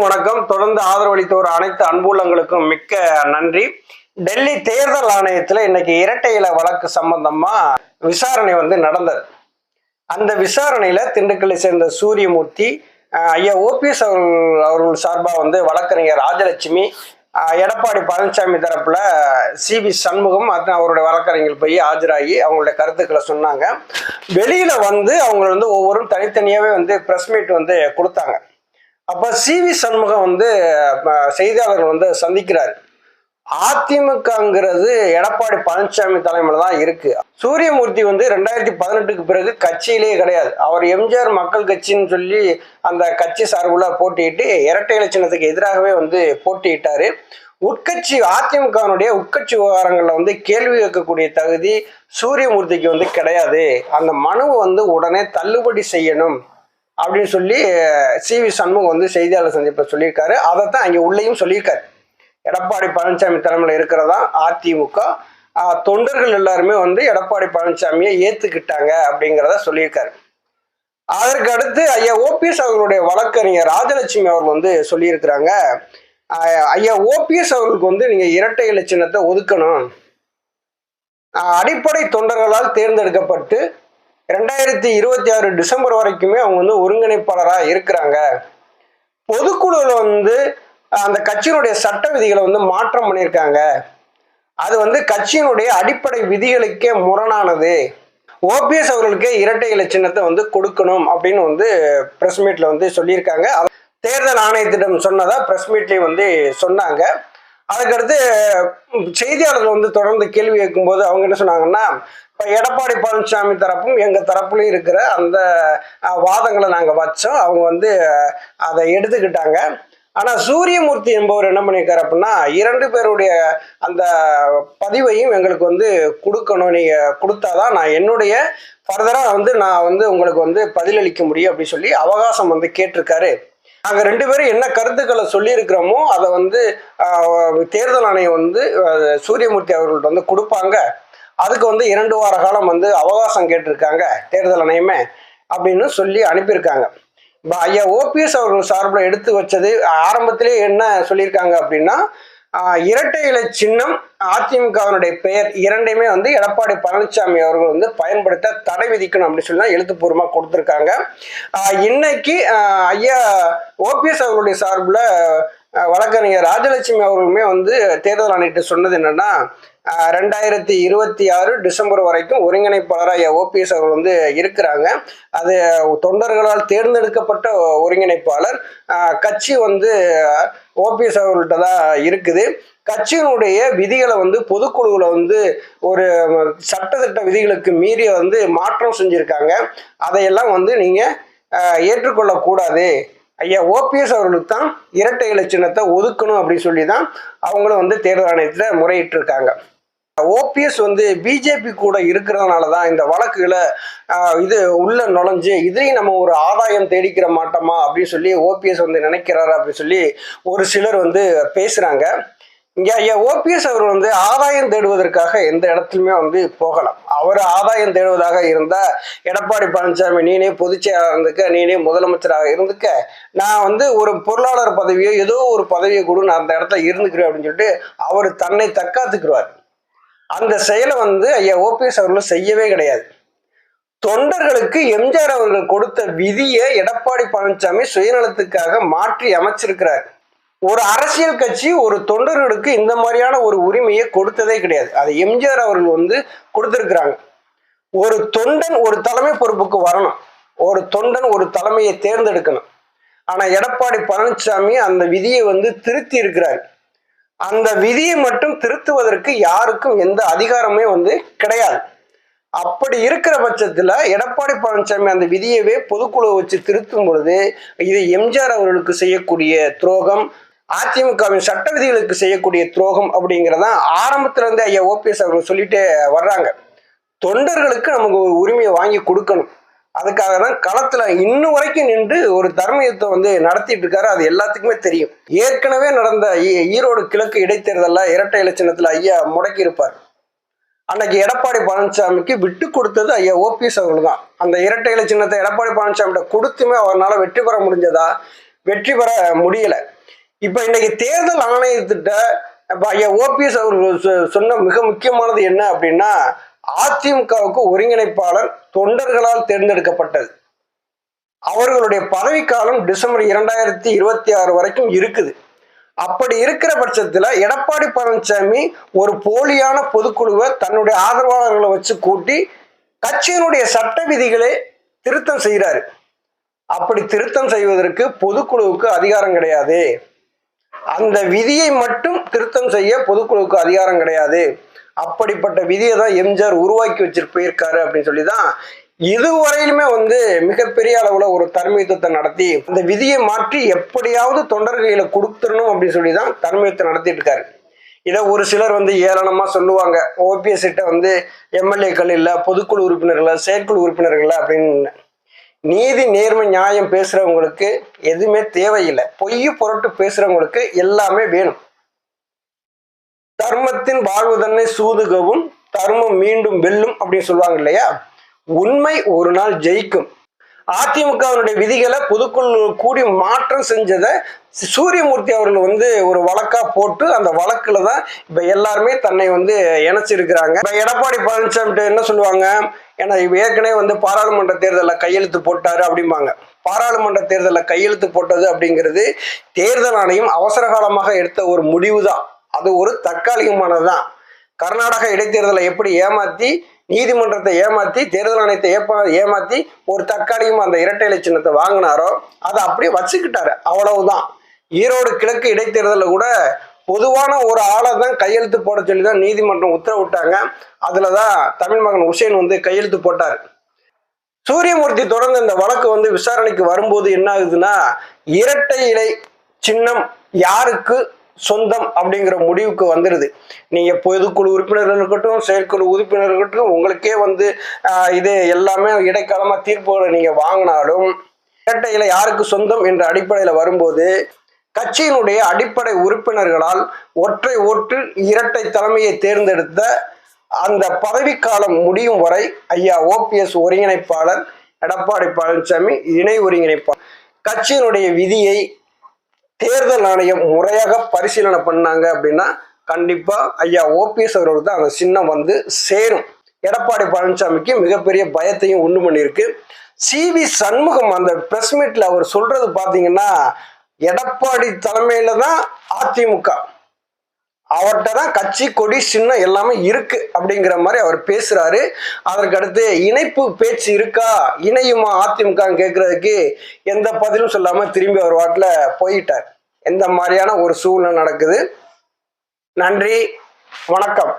அனைவருக்கும் வணக்கம். தொடர்ந்து ஆதரவளித்தவர் அனைத்து அன்புள்ளங்களுக்கும் மிக்க நன்றி. டெல்லி தேர்தல் ஆணையத்தில் இன்னைக்கு இரட்டை இல வழக்கு சம்பந்தமா விசாரணை வந்து நடந்தது. அந்த விசாரணையில திண்டுக்கல்லை சேர்ந்த சூரியமூர்த்தி ஐயா ஓபிஎஸ் அவர்கள் அவர்கள் சார்பாக வந்து வழக்கறிஞர் ராஜலட்சுமி எடப்பாடி பழனிசாமி தரப்புல சிபி சண்முகம் அவருடைய வழக்கறிஞர்கள் போய் ஆஜராகி அவங்களுடைய கருத்துக்களை சொன்னாங்க. வெளியில வந்து அவங்க வந்து ஒவ்வொரு தனித்தனியாவே வந்து பிரஸ் மீட் வந்து கொடுத்தாங்க. அப்ப சிவி சண்முகம் வந்து செய்தியாளர்கள் வந்து சந்திக்கிறார். அதிமுகங்கிறது எடப்பாடி பழனிசாமி தலைமையில தான் இருக்கு. சூரியமூர்த்தி வந்து ரெண்டாயிரத்தி பதினெட்டுக்கு பிறகு கட்சியிலே கிடையாது. அவர் எம்ஜிஆர் மக்கள் கட்சின்னு சொல்லி அந்த கட்சி சார்புல போட்டியிட்டு இரட்டை இலட்சணத்துக்கு எதிராகவே வந்து போட்டியிட்டாரு. உட்கட்சி அதிமுகவினுடைய உட்கட்சி விவகாரங்களில் வந்து கேள்வி கேட்கக்கூடிய தகுதி சூரியமூர்த்திக்கு வந்து கிடையாது. அந்த மனுவை வந்து உடனே தள்ளுபடி செய்யணும். அப்படின்னு சொல்லி சி வி சண்முகம் வந்து செய்தியாளர் சந்திப்பில் சொல்லியிருக்காரு. அதைத்தான் அங்கே உள்ளேயும் சொல்லியிருக்காரு. எடப்பாடி பழனிசாமி தலைமையில் இருக்கிறதா அதிமுக. தொண்டர்கள் எல்லாருமே வந்து எடப்பாடி பழனிசாமியை ஏற்றுக்கிட்டாங்க அப்படிங்கிறத சொல்லியிருக்காரு. அதற்கு அடுத்து ஐயா ஓபிஎஸ் அவர்களுடைய வழக்கறிஞர் ராஜலட்சுமி அவர்கள் வந்து சொல்லியிருக்கிறாங்க. ஐயா ஓபிஎஸ் அவர்களுக்கு வந்து நீங்கள் இரட்டை இலை ஒதுக்கணும். அடிப்படை தொண்டர்களால் தேர்ந்தெடுக்கப்பட்டு ரெண்டாயிரத்தி இருபத்தி ஆறு டிசம்பர் வரைக்குமே அவங்க வந்து ஒருங்கிணைப்பாளராக இருக்கிறாங்க. பொதுக்குழுவில் வந்து அந்த கட்சியினுடைய சட்ட விதிகளை வந்து மாற்றம் பண்ணியிருக்காங்க. அது வந்து கட்சியினுடைய அடிப்படை விதிகளுக்கே முரணானது. ஓபிஎஸ் அவர்களுக்கு இரட்டை இலை சின்னத்தை வந்து கொடுக்கணும் அப்படின்னு வந்து பிரஸ் மீட்டில் வந்து சொல்லியிருக்காங்க. தேர்தல் ஆணையத்திடம் சொன்னதாக பிரஸ் மீட்லேயும் வந்து சொன்னாங்க. அதுக்கடுத்து செய்தியாளர்கள் வந்து தொடர்ந்து கேள்வி கேட்கும்போது அவங்க என்ன சொன்னாங்கன்னா இப்போ எடப்பாடி பழனிசாமி தரப்பும் எங்கள் தரப்புலையும் இருக்கிற அந்த வாதங்களை நாங்கள் வச்சோம். அவங்க வந்து அதை எடுத்துக்கிட்டாங்க. ஆனால் சூரியமூர்த்தி என்பவர் என்ன பண்ணியிருக்காரு அப்படின்னா இரண்டு பேருடைய அந்த பதிவையும் எங்களுக்கு வந்து கொடுக்கணும். நீங்கள் கொடுத்தாதான் நான் என்னுடைய ஃபர்தராக வந்து நான் வந்து உங்களுக்கு வந்து பதிலளிக்க முடியும் அப்படின்னு சொல்லி அவகாசம் வந்து கேட்டிருக்காரு. நாங்கள் ரெண்டு பேரும் என்ன கருத்துக்களை சொல்லியிருக்கிறோமோ அதை வந்து தேர்தல் ஆணையம் வந்து சூரியமூர்த்தி அவர்கள்ட்ட வந்து கொடுப்பாங்க. அதுக்கு வந்து இரண்டு வார காலம் வந்து அவகாசம் கேட்டிருக்காங்க தேர்தல் ஆணையமே அப்படின்னு சொல்லி அனுப்பியிருக்காங்க. இப்போ ஐயா ஓபிஎஸ் அவர்கள் சார்பில் எடுத்து வச்சது ஆரம்பத்திலே என்ன சொல்லியிருக்காங்க அப்படின்னா இரட்டை இலை சின்னம் அதிமுகவினுடைய பெயர் இரண்டையுமே வந்து எடப்பாடி பழனிசாமி அவர்கள் வந்து பயன்படுத்த தடை விதிக்கணும் அப்படின்னு சொல்லி தான் எழுத்துப்பூர்வமாக கொடுத்துருக்காங்க. இன்னைக்கு ஐயா ஓபிஎஸ் அவர்களுடைய சார்பில் வழக்கறிஞர் ராஜலட்சுமி அவர்களுமே வந்து தேர்தல் ஆணையிட்டு சொன்னது என்னன்னா ரெண்டாயிரத்தி இருபத்தி ஆறு டிசம்பர் வரைக்கும் ஒருங்கிணைப்பாளராக ஐயா ஓபிஎஸ் அவர்கள் வந்து இருக்கிறாங்க. அது தொண்டர்களால் தேர்ந்தெடுக்கப்பட்ட ஒருங்கிணைப்பாளர். கட்சி வந்து ஓபிஎஸ் அவர்கள்ட்ட தான் இருக்குது. கட்சியினுடைய விதிகளை வந்து பொதுக்குழுவில் வந்து ஒரு சட்டத்திட்ட விதிகளுக்கு மீறி வந்து மாற்றம் செஞ்சுருக்காங்க. அதையெல்லாம் வந்து நீங்கள் ஏற்றுக்கொள்ளக்கூடாது ஐயா ஓபிஎஸ் அவர்களுக்கு தான் இரட்டை இலச்சினத்தை சின்னத்தை ஒதுக்கணும் அப்படின்னு சொல்லி தான் அவங்களும் வந்து தேர்தல் ஆணையத்தில் முறையிட்டிருக்காங்க. ஓபிஎஸ் வந்து பிஜேபி கூட இருக்கிறதுனால தான் இந்த வழக்குகளை இது உள்ள நுழைஞ்சு இதையும் நம்ம ஒரு ஆதாயம் தேடிக்கிற மாட்டோமா அப்படின்னு சொல்லி ஓபிஎஸ் வந்து நினைக்கிறாரு அப்படின்னு சொல்லி ஒரு சிலர் வந்து பேசுகிறாங்க இங்கே ஓபிஎஸ் அவர் வந்து ஆதாயம் தேடுவதற்காக எந்த இடத்துலையுமே வந்து போகலாம் அவர் ஆதாயம் தேடுவதாக இருந்தால் எடப்பாடி பழனிசாமி நீனே பொதுச்செயலாளர் இருந்துக்க நீனே முதலமைச்சராக இருந்துக்க நான் வந்து ஒரு பொருளாளர் பதவியோ ஏதோ ஒரு பதவியை கொடு நான் அந்த இடத்துல இருந்துக்கிறேன் அப்படின்னு சொல்லிட்டு அவர் தன்னை தற்காத்துக்குருவார். அந்த செயலை வந்து ஐயா ஓபிஎஸ் அவர்கள் செய்யவே கிடையாது. தொண்டர்களுக்கு எம்ஜிஆர் அவர்கள் கொடுத்த விதியை எடப்பாடி பழனிசாமி சுயநலத்துக்காக மாற்றி அமைச்சிருக்கிறார். ஒரு அரசியல் கட்சி ஒரு தொண்டர்களுக்கு இந்த மாதிரியான ஒரு உரிமையை கொடுத்ததே கிடையாது. அதை எம்ஜிஆர் அவர்கள் வந்து கொடுத்துருக்குறாங்க. ஒரு தொண்டன் ஒரு தலைமை பொறுப்புக்கு வரணும். ஒரு தொண்டன் ஒரு தலைமையை தேர்ந்தெடுக்கணும். ஆனா எடப்பாடி பழனிசாமி அந்த விதியை வந்து திருத்தி இருக்கிறார். அந்த விதியை மட்டும் திருத்துவதற்கு யாருக்கும் எந்த அதிகாரமே வந்து கிடையாது. அப்படி இருக்கிற பட்சத்தில் எடப்பாடி பழனிசாமி அந்த விதியவே பொதுக்குழு வச்சு திருத்தும் பொழுது இது எம்ஜிஆர் அவர்களுக்கு செய்யக்கூடிய துரோகம் அதிமுகவின் சட்ட விதிகளுக்கு செய்யக்கூடிய துரோகம் அப்படிங்கிறதான் ஆரம்பத்திலேருந்தே ஐயா ஓபிஎஸ் அவர்கள் சொல்லிட்டு வர்றாங்க. தொண்டர்களுக்கு நமக்கு ஒரு உரிமையை வாங்கி கொடுக்கணும். அதுக்காக தான் களத்துல இன்னும் வரைக்கும் நின்று ஒரு தர்மயுத்தம் வந்து நடத்திட்டு இருக்காரு. அது எல்லாத்துக்குமே தெரியும். ஏற்கனவே நடந்த ஈ- ஈரோடு கிழக்கு இடைத்தேர்தலில் இரட்டை இலட்சணத்துல ஐயா முடக்கி இருப்பார். அன்னைக்கு எடப்பாடி பழனிசாமிக்கு விட்டு கொடுத்தது ஐயா ஓபிஎஸ் அவர்கள் தான் அந்த இரட்டை இலை சின்னத்தை எடப்பாடி பழனிசாமிகிட்ட கொடுத்துமே அவரால் வெற்றி பெற முடிஞ்சதா? வெற்றி பெற முடியல. இப்ப இன்னைக்கு தேர்தல் ஆணையத்திட்ட ஐயா ஓபிஎஸ் அவர்கள் சொ- சொன்ன மிக முக்கியமானது என்ன அப்படின்னா அதிமுகவுக்கு ஒருங்கிணைப்பாளர் தொண்டர்களால் தேர்ந்தெடுக்கப்பட்டது. அவர்களுடைய பதவிக்காலம் டிசம்பர் இரண்டாயிரத்தி இருபத்தி ஆறு வரைக்கும் இருக்குது. அப்படி இருக்கிற பட்சத்தில் எடப்பாடி பழனிசாமி ஒரு போலியான பொதுக்குழுவை தன்னுடைய ஆதரவாளர்களை வச்சு கூட்டி கட்சியினுடைய சட்ட விதிகளை திருத்தம் செய்கிறாரு. அப்படி திருத்தம் செய்வதற்கு பொதுக்குழுவுக்கு அதிகாரம் கிடையாது. அந்த விதியை மட்டும் திருத்தம் செய்ய பொதுக்குழுவுக்கு அதிகாரம் கிடையாது. அப்படிப்பட்ட விதியை தான் எம்ஜிஆர் உருவாக்கி வச்சுட்டு போயிருக்காரு அப்படின்னு சொல்லி தான் இதுவரையிலுமே வந்து மிகப்பெரிய அளவுல ஒரு தர்மயுத்தத்தை நடத்தி அந்த விதியை மாற்றி எப்படியாவது தொண்டர் கையில கொடுத்துடணும் அப்படின்னு சொல்லி தான் தர்மயுத்தம் நடத்திட்டு இருக்காரு. இதை ஒரு சிலர் வந்து ஏளனமா சொல்லுவாங்க. ஓபிஎஸ் கிட்ட வந்து எம்எல்ஏக்கள் இல்லை பொதுக்குழு உறுப்பினர்கள் செயற்குழு உறுப்பினர்கள் அப்படின்னு. நீதி நேர்மை நியாயம் பேசுறவங்களுக்கு எதுவுமே தேவையில்லை. பொய் புரட்டு பேசுறவங்களுக்கு எல்லாமே வேணும். தர்மத்தின் வாழ்வு தன்னை சூதுகவும் தர்மம் மீண்டும் வெல்லும் அப்படின்னு சொல்லுவாங்க இல்லையா? உண்மை ஒரு நாள் ஜெயிக்கும். அதிமுகவினுடைய விதிகளை பொதுக்குழு கூடி மாற்றம் செஞ்சதை சூரியமூர்த்தி அவர்கள் வந்து ஒரு வழக்கா போட்டு அந்த வழக்குல தான் இப்ப எல்லாருமே தன்னை வந்து இணைச்சிருக்கிறாங்க. இப்ப எடப்பாடி பழனிசாமி என்ன சொல்லுவாங்க? ஏன்னா ஏற்கனவே வந்து பாராளுமன்ற தேர்தலில் கையெழுத்து போட்டாரு அப்படிம்பாங்க. பாராளுமன்ற தேர்தலில் கையெழுத்து போட்டது அப்படிங்கிறது தேர்தல் ஆணையம் அவசர காலமாக எடுத்த ஒரு முடிவு தான் அது ஒரு தற்காலிகமானதுதான். கர்நாடக இடைத்தேர்தலை எப்படி ஏமாத்தி நீதிமன்றத்தை ஏமாத்தி தேர்தல் ஆணையத்தை ஏப்பா ஏமாத்தி ஒரு தற்காலிகமா அந்த இரட்டை இலை சின்னத்தை வாங்கினாரோ அதை அப்படியே வச்சுக்கிட்டாரு. அவ்வளவுதான். ஈரோடு கிழக்கு இடைத்தேர்தலில் கூட பொதுவான ஒரு ஆளை தான் கையெழுத்து போட சொல்லி தான் நீதிமன்றம் உத்தரவிட்டாங்க. அதில் தான் தமிழ் மகன் உசேன் வந்து கையெழுத்து போட்டார். சூரியமூர்த்தி தொடர்ந்து இந்த வழக்கு வந்து விசாரணைக்கு வரும்போது என்ன ஆகுதுன்னா இரட்டை இலை சின்னம் யாருக்கு சொந்தம் அப்படிங்கிற முடிவுக்கு வந்துடுது நீங்கள் பொதுக்குழு உறுப்பினர்கள் இருக்கட்டும் செயற்குழு உறுப்பினர்கள் இருக்கட்டும் உங்களுக்கே வந்து இது எல்லாமே இடைக்காலமாக தீர்ப்புகளை நீங்கள் வாங்கினாலும் இரட்டையில் யாருக்கு சொந்தம் என்ற அடிப்படையில் வரும்போது கட்சியினுடைய அடிப்படை உறுப்பினர்களால் ஒற்றை ஒற்று இரட்டை தலைமையை தேர்ந்தெடுத்த அந்த பதவிக்காலம் முடியும் வரை ஐயா ஓபிஎஸ் ஒருங்கிணைப்பாளர் எடப்பாடி பழனிசாமி இணை ஒருங்கிணைப்பாளர். கட்சியினுடைய விதியை தேர்தல் ஆணையம் முறையாக பரிசீலனை பண்ணாங்க அப்படின்னா கண்டிப்பா ஐயா ஓபிஎஸ் அவர்களுக்கு தான் அந்த சின்னம் வந்து சேரும். எடப்பாடி பழனிசாமிக்கு மிகப்பெரிய பயத்தையும் உண்டு பண்ணியிருக்கு. சி வி சண்முகம் அந்த பிரஸ் மீட்ல அவர் சொல்றது பாத்தீங்கன்னா எடப்பாடி தலைமையில தான் அதிமுக. அவர்கிட்ட தான் கட்சி கொடி சின்னம் எல்லாமே இருக்கு அப்படிங்கிற மாதிரி அவர் பேசுறாரு. அதற்கு அடுத்து இணைப்பு பேச்சு இருக்கா? இணையுமா? அதிமுக கேட்கறதுக்கு எந்த பதிலும் சொல்லாம திரும்பி அவர் வாட்டில் போயிட்டார். எந்த மாதிரியான ஒரு சூழ்நிலை நடக்குது. நன்றி. வணக்கம்.